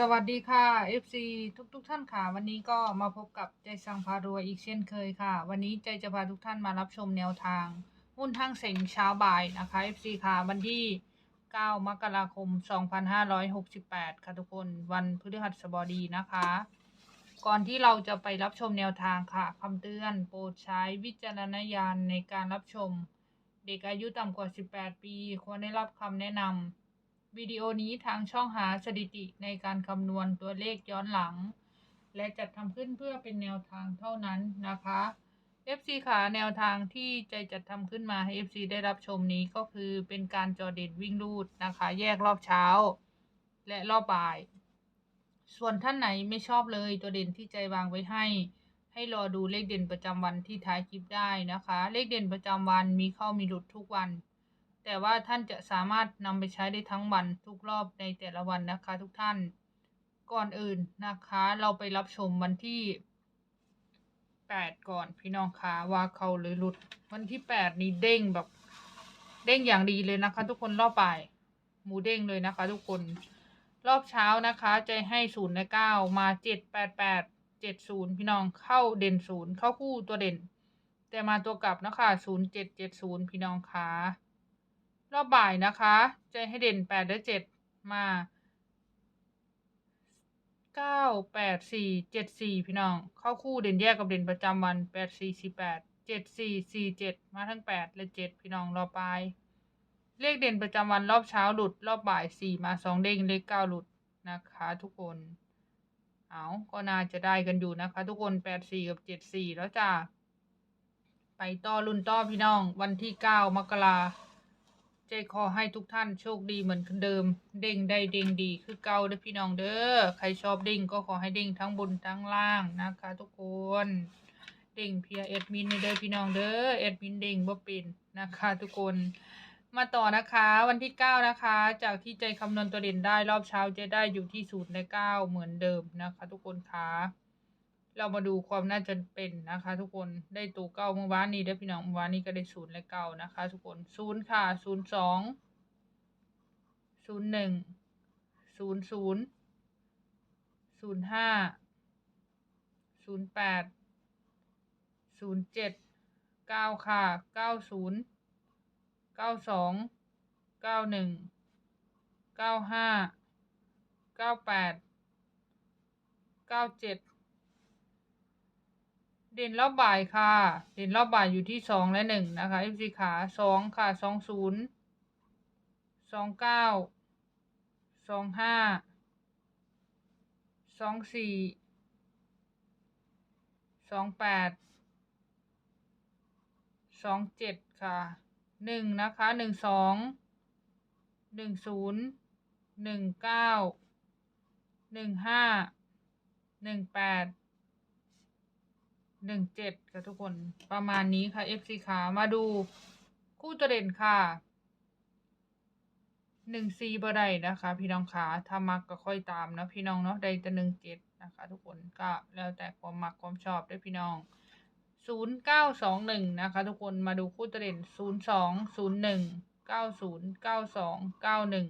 สวัสดีค่ะ FC ทุกทุกๆท่านค่ะ วันนี้ก็มาพบกับใจสังพารวยอีกเช่นเคยค่ะ วันนี้ใจจะพาทุกท่านมารับชมแนวทาง หุ้นทั้งเสงเช้าบ่ายนะคะ FC ค่ะ วันที่ 9 มกราคม 2568 ค่ะทุกคนวันพฤหัสบดีนะคะ ก่อนที่เราจะไปรับชมแนวทางค่ะคำเตือนโปรดใช้วิจารณญาณในการรับชม เด็กอายุต่ำกว่า 18 ปี ควรได้รับคำแนะนำ วิดีโอนี้ทางช่องหาสถิติในการคำนวณตัวเลขย้อนหลัง และจัดทำขึ้นเพื่อเป็นแนวทางเท่านั้นนะคะ FC ขาแนวทางที่ใจจัดทำขึ้นมาให้ FC ได้รับชมนี้ก็คือเป็นการจอเด่นวิ่งรูดนะคะ แยกรอบเช้า และรอบบ่าย ส่วนท่านไหนไม่ชอบเลยตัวเด่นที่ใจวางไว้ให้ ให้รอดูเลขเด่นประจำวันที่ท้ายคลิปได้นะคะ เลขเด่นประจำวันมีเข้ามีหลุดทุกวัน แต่ว่าท่านจะสามารถนำไปใช้ได้ทั้งวันทุกรอบในแต่ละวันนะคะ ทุกท่านก่อนอื่นนะคะ เราไปรับชมวันที่แปดก่อนพี่น้องคะว่าเขาหรือหลุด วันที่แปดนี้เด้งแบบ เด้งอย่างดีเลยนะคะ ทุกคนรอบบ่ายหมูเด้งเลยนะคะ ทุกคนรอบเช้านะคะใจให้ศูนย์และเก้ามาเจ็ดแปดแปดเจ็ดศูนย์พี่น้องเข้าเด่นศูนย์เข้าคู่ตัวเด่น แต่มาตัวกลับนะคะศูนย์เจ็ดเจ็ดศูนย์พี่น้องคะ รอบบ่ายนะคะใจให้เด่นแปดและเจ็ดมาเก้าแปดสี่เจ็ดสี่พี่น้อง เข้าคู่เด่นแยกกับเด่นประจำวันแปดสี่สี่แปดเจ็ดสี่สี่เจ็ดมาทั้งแปดและเจ็ดพี่น้องรอบบ่ายเลขเด่นประจำวันรอบเช้าหลุด รอบบ่ายสี่มาสองเด้งเลขเก้าหลุดนะคะทุกคน เอาก็น่าจะได้กันอยู่นะคะ ทุกคนแปดสี่กับเจ็ดสี่แล้วจ้าไปต่อรุ่นต่อพี่น้อง วันที่เก้ามกรา ใจขอให้ทุกท่านโชคดีเหมือนเดิม เด้งได้เด้งดีคือเก่าเด้อพี่น้องเด้อใครชอบเด้งก็ขอให้เด้งทั้งบนทั้งล่างนะคะทุกคนเด้งเพียเอ็ดมินเด้อพี่น้องเด้อเอ็ดมินเด้งบ่เป็นนะคะทุกคนมาต่อนะคะวันที่ 9 นะคะ จากที่ใจคำนวณตัวเด่นได้รอบเช้าจะได้อยู่ที่ศูนย์และเก้าเหมือนเดิมนะคะ ทุกคนค่ะ เรามาดูความน่าจะเป็นนะคะ ทุกคนได้ตัวเก้าเมื่อวานนี้ได้พี่น้องเมื่อวานนี้ก็ได้ศูนย์และเก้านะคะ ทุกคนศูนย์ค่ะศูนย์สองศูนย์หนึ่งศูนย์ศูนย์ศูนย์ห้าศูนย์แปดศูนย์เจ็ดเก้าค่ะเก้าศูนย์เก้าสองเก้าหนึ่งเก้าห้าเก้าแปดเก้าเจ็ด เด่นรอบบ่ายค่ะ เด่นรอบบ่ายอยู่ที่สองและหนึ่งนะคะเอฟซีขาสองค่ะสองศูนย์สองเก้าสองห้าสองสี่สองแปดสองเจ็ดค่ะหนึ่งนะคะหนึ่งสองหนึ่งศูนย์หนึ่งเก้าหนึ่งห้าหนึ่งแปด หนึ่งเจ็ดค่ะทุกคนประมาณนี้ค่ะ FC ขามาดูคู่ตัวเด่นค่ะหนึ่งซีบไดนะคะ พี่น้องขาถ้ามักก็ค่อยตามนะพี่น้องเนาะได้แต่หนึ่งเจ็ดนะคะ ทุกคนก็แล้วแต่ความมักความชอบด้วยพี่น้องศูนย์เก้าสองหนึ่งนะคะ ทุกคนมาดูคู่ตัวเด่นศูนย์สองศูนย์หนึ่งเก้าศูนย์เก้าสองเก้าหนึ่ง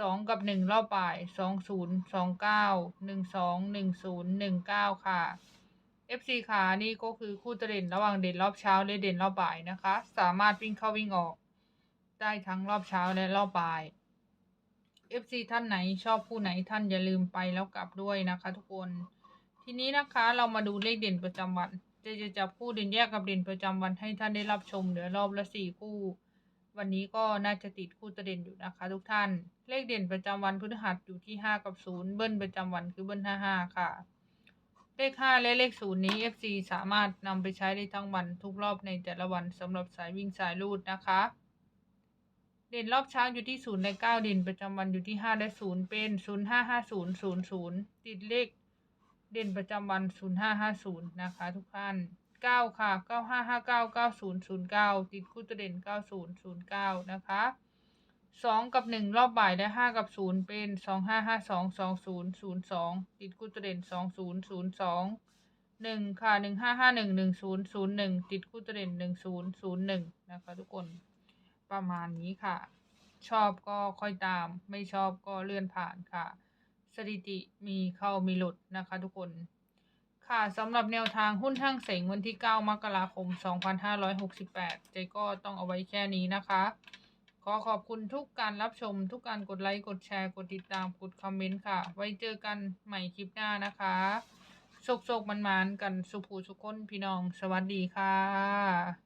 สองกับหนึ่งรอบบ่ายสองศูนย์สองเก้าหนึ่งสองหนึ่งศูนย์หนึ่งเก้าค่ะ FC ขานี่ก็คือคู่ตัวเด่นระหว่างเด่นรอบเช้าและเด่นรอบบ่ายนะคะ สามารถวิ่งเข้าวิ่งออก ได้ทั้งรอบเช้าและรอบบ่าย FC ท่านไหนชอบคู่ไหนท่านอย่าลืมไปแล้วกลับด้วยนะคะ ทุกคน ทีนี้นะคะเรามาดูเลขเด่นประจำวันจะจะจับคู่เด่นแยกกับเด่นประจำวันให้ท่านได้รับชมเหลือรอบละสี่คู่ วันนี้ก็น่าจะติดคู่ตัวเด่นอยู่นะคะ ทุกท่าน เลขเด่นประจำวันพฤหัสอยู่ที่ห้ากับศูนย์เบิ้ลประจำวันคือเบิ้ลห้าห้าค่ะ เลขห้าและเลขศูนย์นี้ FC สามารถนำไปใช้ได้ทั้งวันทุกรอบในแต่ละวันสำหรับสายวิ่งสายรูดนะคะ เด่นรอบเช้าอยู่ที่ศูนย์และเก้าเด่นประจำวันอยู่ที่ห้าและศูนย์เป็นศูนย์ห้าห้าศูนย์ศูนย์ศูนย์ติดเลขเด่นประจำวันศูนย์ห้าห้าศูนย์นะคะ ทุกท่านเก้าค่ะเก้าห้าห้าเก้าเก้าศูนย์ศูนย์เก้าติดคู่ตัวเด่นเก้าศูนย์ศูนย์เก้านะคะ สองกับหนึ่งรอบบ่ายและห้ากับศูนย์เป็นสองห้าห้าสองสองศูนย์ศูนย์สองติดคู่ตัวเด่นสองศูนย์ศูนย์สองหนึ่งค่ะหนึ่งห้าห้าหนึ่งหนึ่งศูนย์ศูนย์หนึ่งติดคู่ตัวเด่นหนึ่งศูนย์ศูนย์หนึ่งนะคะทุกคนประมาณนี้ค่ะ ชอบก็ค่อยตาม ไม่ชอบก็เลื่อนผ่านค่ะ สถิติมีเข้ามีหลุดนะคะทุกคน ค่ะสำหรับแนวทางหุ้นทั้งเสงวันที่ 9 มกราคม 2568เจก็ต้องเอาไว้แค่นี้นะคะ ขอขอบคุณทุกการรับชม ทุกการกดไลค์ กดแชร์ กดติดตาม กดคอมเมนต์ค่ะ ไว้เจอกันใหม่คลิปหน้านะคะโชคโชคมันมานกันสุภูสุขคนพี่น้อง สวัสดีค่ะ